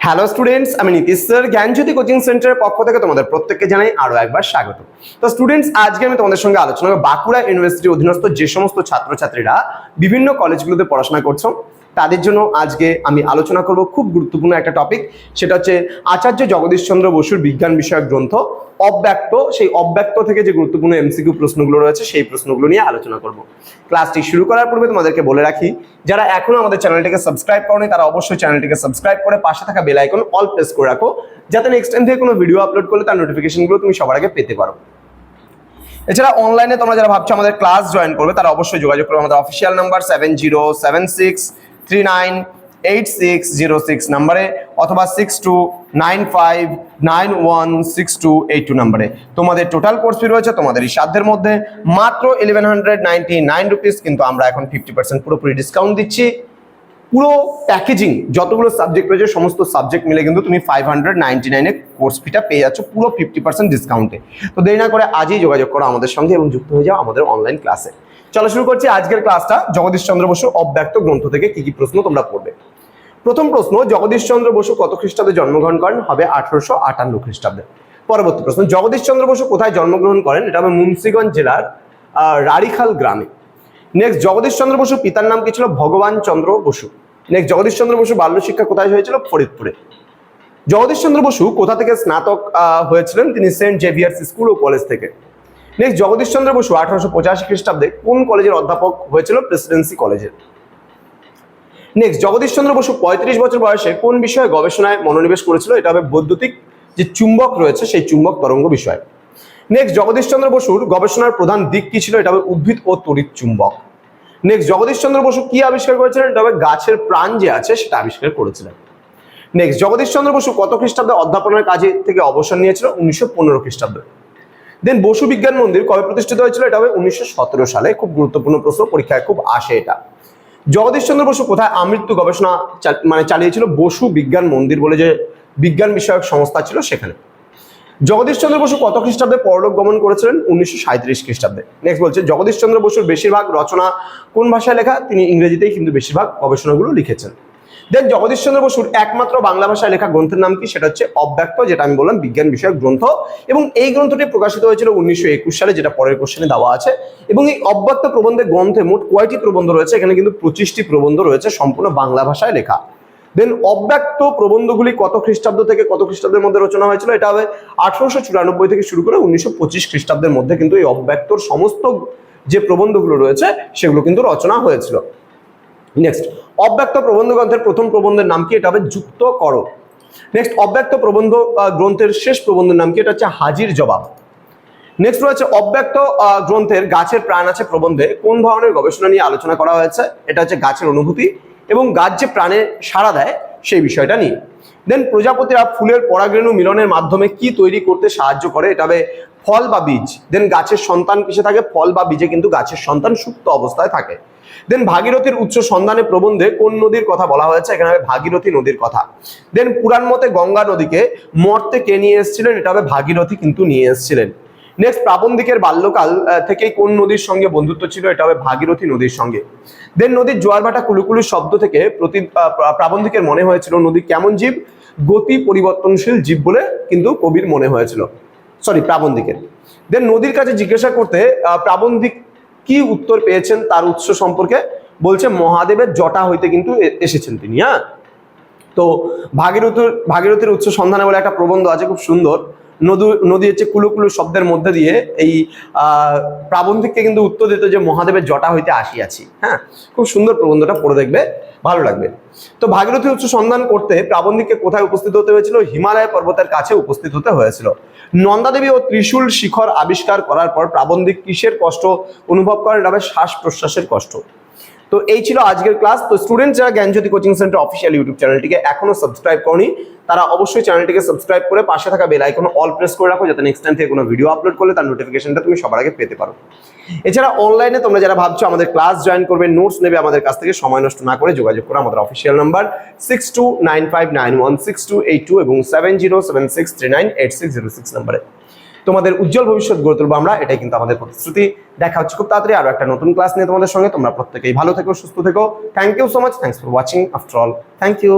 Hello students আমি Nitish sir জ্ঞানজ্যোতি coaching সেন্টারের পক্ষ থেকে তোমাদের প্রত্যেককে জানাই আরও একবার স্বাগত তো স্টুডেন্টস আজকে আমি তোমাদের সঙ্গে আলোচনা করব বাঁকুড়া ইউনিভার্সিটির অধীনস্থ যে সমস্ত ছাত্রছাত্রীরা বিভিন্ন কলেজগুলোতে পড়াশোনা করছ, তাদের জন্য আজকে আমি আলোচনা করব খুব গুরুত্বপূর্ণ একটা টপিক সেটা হচ্ছে আচার্য জগদীশচন্দ্র বসুর বিজ্ঞান বিষয়ক গ্রন্থ। অব্যক্ত, সেই অব্যক্ত থেকে যে গুরুত্বপূর্ণ এমসিকিউ প্রশ্নগুলো রয়েছে, সেই প্রশ্নগুলো নিয়ে আলোচনা করব। ক্লাসটি শুরু করার পূর্বে তোমাদেরকে বলে রাখি, যারা এখনও আমাদের চ্যানেলটিকে সাবস্ক্রাইব করনি, তারা অবশ্যই চ্যানেলটিকে সাবস্ক্রাইব করে পাশে থাকা বেল আইকন অল প্রেস করে রাখো, যাতে নেক্সট টাইম থেকে কোনো ভিডিও আপলোড করলে তার নোটিফিকেশনগুলো তুমি সবার আগে পেতে পারো। এছাড়া অনলাইনে তোমরা যারা ভাবছ আমাদের ক্লাস জয়েন করবে, তারা অবশ্যই যোগাযোগ করবে আমাদের official number seven zero seven six three nine eight six zero six নাম্বারে অথবা six two nine five nine one six two eight two নাম্বারে। তোমাদের টোটাল কোর্স ফি রয়েছে তোমাদের এই সাধ্যের মধ্যে। মাত্র eleven hundred ninety nine rupees কিন্তু আমরা এখন ফিফটি পার্সেন্ট পুরোপুরি ডিসকাউন্ট দিচ্ছি। পুরো প্যাকেজিং যতগুলো সাবজেক্ট রয়েছে, সমস্ত সাবজেক্ট মিলে কিন্তু তুমি ফাইভ হান্ড্রেড নাইনটি নাইনে কোর্স ফিটা পেয়ে যাচ্ছ পুরো ফিফটি পার্সেন্ট ডিসকাউন্টে তো দেরি না করে আজই যোগাযোগ করো আমাদের সঙ্গে এবং যুক্ত হয়ে যাও আমাদের অনলাইন ক্লাসে চলো শুরু করছি আজকের ক্লাসটা জগদীশ চন্দ্র বসু অব্যক্ত গ্রন্থ থেকে কি কি প্রশ্ন তোমরা পড়বে? প্রথম প্রশ্ন জগদীশ চন্দ্র বসু কত খ্রিস্টাব্দে জন্মগ্রহণ করেন? হবে আঠারোশো আটান্ন খ্রিস্টাব্দে। পরবর্তী প্রশ্ন জগদীশ চন্দ্র বসু কোথায় জন্মগ্রহণ করেন? এটা হবে মুন্সিগঞ্জ জেলার রাড়িখাল গ্রামে। নেক্সট জগদীশ চন্দ্র বসু পিতার নাম কি ছিল? ভগবান চন্দ্র বসু। নেক্সট জগদীশ চন্দ্র বসু বাল্য শিক্ষা কোথায় হয়েছিল? ফরিদপুরে। জগদীশ চন্দ্র বসু কোথা থেকে স্নাতক হয়েছিলেন? তিনি সেন্ট জেভিয়ার্স স্কুল ও কলেজ থেকে। নেক্সট জগদীশ চন্দ্র বসু আঠারোশো পঁচাশি খ্রিস্টাব্দে কোন কলেজের অধ্যাপক হয়েছিল? প্রেসিডেন্সি কলেজের নেক্সট জগদীশ চন্দ্র বসু পঁয়ত্রিশ বছর বয়সে কোন বিষয়ে গবেষণায় মনোনিবেশ করেছিল? এটা হবে বৈদ্যুতিক যে চুম্বক রয়েছে, সেই চুম্বক তরঙ্গ বিষয়। নেক্সট জগদীশ চন্দ্র বসুর গবেষণার প্রধান দিক কি ছিল? এটা হবে উদ্ভিদ ও তড়িৎ চুম্বক। নেক্সট জগদীশ চন্দ্র বসু কি আবিষ্কার করেছিলেন? এটা হবে গাছের প্রাণ যে আছে, সেটা আবিষ্কার করেছিলেন। নেক্সট জগদীশ চন্দ্র বসু কত খ্রিস্টাব্দে অধ্যাপনার কাজে থেকে অবসর নিয়েছিল? উনিশশো পনেরো খ্রিস্টাব্দে। দেন বসু বিজ্ঞান মন্দির কবে প্রতিষ্ঠিত হয়েছিল? এটা হবে উনিশশো সতেরো সালে। খুব গুরুত্বপূর্ণ প্রশ্ন, পরীক্ষায় খুব আসে এটা। জগদীশ চন্দ্র বসু কোথায়? আমৃত্যু গবেষণা মানে চালিয়েছিল বসু বিজ্ঞান মন্দির বলে যে বিজ্ঞান বিষয়ক সংস্থা ছিল সেখানে। জগদীশচন্দ্র বসু কত খ্রিস্টাব্দে পরলোক গমন করেছিলেন? উনিশশো সাঁত্রিশ খ্রিস্টাব্দে। নেক্সট বলছে জগদীশচন্দ্র বসুর বেশিরভাগ রচনা কোন ভাষায় লেখা? তিনি ইংরেজিতেই কিন্তু বেশিরভাগ গবেষণাগুলো লিখেছেন। দেন জগদীশ চন্দ্র বসুর একমাত্র বাংলা ভাষায় লেখা গ্রন্থের নাম কি? সেটা হচ্ছে অব্যক্ত, যেটা আমি বললাম, বিজ্ঞান বিষয়ক গ্রন্থ। এবং এই গ্রন্থটি প্রকাশিত হয়েছিল উনিশশো একুশ সালে, যেটা পরের কোশ্চেনে দেওয়া আছে। এবং এই অব্যক্ত প্রবন্ধে গ্রন্থে মোট কয়টি প্রবন্ধ রয়েছে? এখানে কিন্তু পঁচিশটি প্রবন্ধ রয়েছে, সম্পূর্ণ বাংলা ভাষায় লেখা। দেন অব্যক্ত প্রবন্ধগুলি কত খ্রিস্টাব্দ থেকে কত খ্রিস্টাব্দের মধ্যে রচনা হয়েছিল? এটা হবে আঠারোশো চুরানব্বই থেকে শুরু করে উনিশশো পঁচিশ খ্রিস্টাব্দের মধ্যে কিন্তু এই অব্যক্তর সমস্ত যে প্রবন্ধগুলো রয়েছে, সেগুলো কিন্তু রচনা হয়েছিল। নেক্সট অব্যক্ত প্রবন্ধ গ্রন্থের প্রথম প্রবন্ধের নাম কি? এটা হবে যুক্ত করো। নেক্সট অব্যক্ত প্রবন্ধ গ্রন্থের শেষ প্রবন্ধের নাম কি? এটা হচ্ছে হাজির জবাব। নেক্সট রয়েছে অব্যক্ত গ্রন্থের গাছের প্রাণ আছে প্রবন্ধে। কোন ধরনের গবেষণা নিয়ে আলোচনা করা হয়েছে? এটা হচ্ছে গাছের অনুভূতি এবং গাছ যে প্রাণে সাড়া দেয় সেই বিষয়টা নিয়ে। দেন প্রজাপতিরা ফুলের পরাগরেণু মিলনের মাধ্যমে কি তৈরি করতে সাহায্য করে? এটা হবে ফল বা বীজ। দেন গাছের সন্তান কিসে থাকে, ফল বা বীজে কিন্তু গাছের সন্তান সুপ্ত অবস্থায় থাকে। দেন ভাগীরথীর উচ্চ সন্ধানে প্রবন্ধে কোন নদীর কথা বলা হয়েছে? এখানে হবে ভাগীরথী নদীর কথা। দেন পুরাণ মতে গঙ্গা নদীকে মর্তে কে নিয়ে এসেছিলেন? এটা হবে ভাগীরথী কিন্তু নিয়ে এসেছিলেন। নেক্সট প্রাবন্ধিকের বাল্যকাল থেকেই কোন নদীর সঙ্গে বন্ধুত্ব ছিল? এটা হবে ভাগীরথী নদীর সঙ্গে। দেন নদীর জোয়ার ভাটা কুলুকুলুর শব্দ থেকে প্রতি প্রাবন্ধিকের মনে হয়েছিল নদী কেমন জীব? গতি পরিবর্তনশীল জীব বলে কিন্তু কবির মনে হয়েছিল। সরি প্রাবন্ধিকের। দেন নদীর কাছে জিজ্ঞাসা করতে প্রাবন্ধিক কি উত্তর পেয়েছেন তার উৎস সম্পর্কে? বলছে, মহাদেবের জটা হইতে কিন্তু এসেছেন তিনি হ্যাঁ? তো ভাগীরথীর ভাগীরথীর উৎস সন্ধানে বলে একটা প্রবন্ধ আছে, খুব সুন্দর। নদী নদী হচ্ছে কুলুকুলু শব্দের মধ্যে দিয়ে এই প্রাবন্ধিককে কিন্তু উত্তর দিত যে মহাদেবের জটা হইতে আসিয়াছি। হ্যাঁ? খুব সুন্দর প্রবন্ধটা পড়ে দেখবে, ভালো লাগবে। তো ভাগীরথী উচ্চ সন্ধান করতে প্রাবন্ধিককে কোথায় উপস্থিত হতে হয়েছিল? হিমালয় পর্বতের কাছে উপস্থিত হতে হয়েছিল। নন্দাদেবী ও ত্রিশূল শিখর আবিষ্কার করার পর প্রাবন্ধিক কিসের কষ্ট অনুভব করেন? এটা শ্বাস প্রশ্বাসের কষ্ট। তো এই ছিল আজকের ক্লাস। তো স্টুডেন্ট যারা Gyanjyoti coaching centre official YouTube চ্যানেলটিকে এখনও সাবস্ক্রাইব করনি তারা অবশ্যই চ্যানেলটিকে সাবস্ক্রাইব করে পাশে থাকা বেল আইকন অল প্রেস করে রাখো যাতে নেক্সট টাইম থেকে কোনো ভিডিও আপলোড করলে তার নোটিফিকেশনটা তুমি সবার আগে পেতে পারো। এছাড়া অনলাইনে তোমরা যারা ভাবছ আমাদের ক্লাস জয়েন করবে নোটস নেবে আমাদের কাছ থেকে, সময় নষ্ট না করে যোগাযোগ করো আমাদের official number six two nine five nine one six two eight two এবং seven zero seven six three nine eight six zero six নাম্বারে তোমাদের উজ্জ্বল ভবিষ্যৎ গড়ে তুলবো আমরা, এটাই কিন্তু আমাদের প্রতিশ্রুতি। দেখা হচ্ছে খুব তাড়াতাড়ি আরও একটা নতুন ক্লাস নিয়ে তোমাদের সঙ্গে। তোমরা প্রত্যেকেই ভালো থেকো, সুস্থ থেকো। Thank you so much thanks for watching after all thank you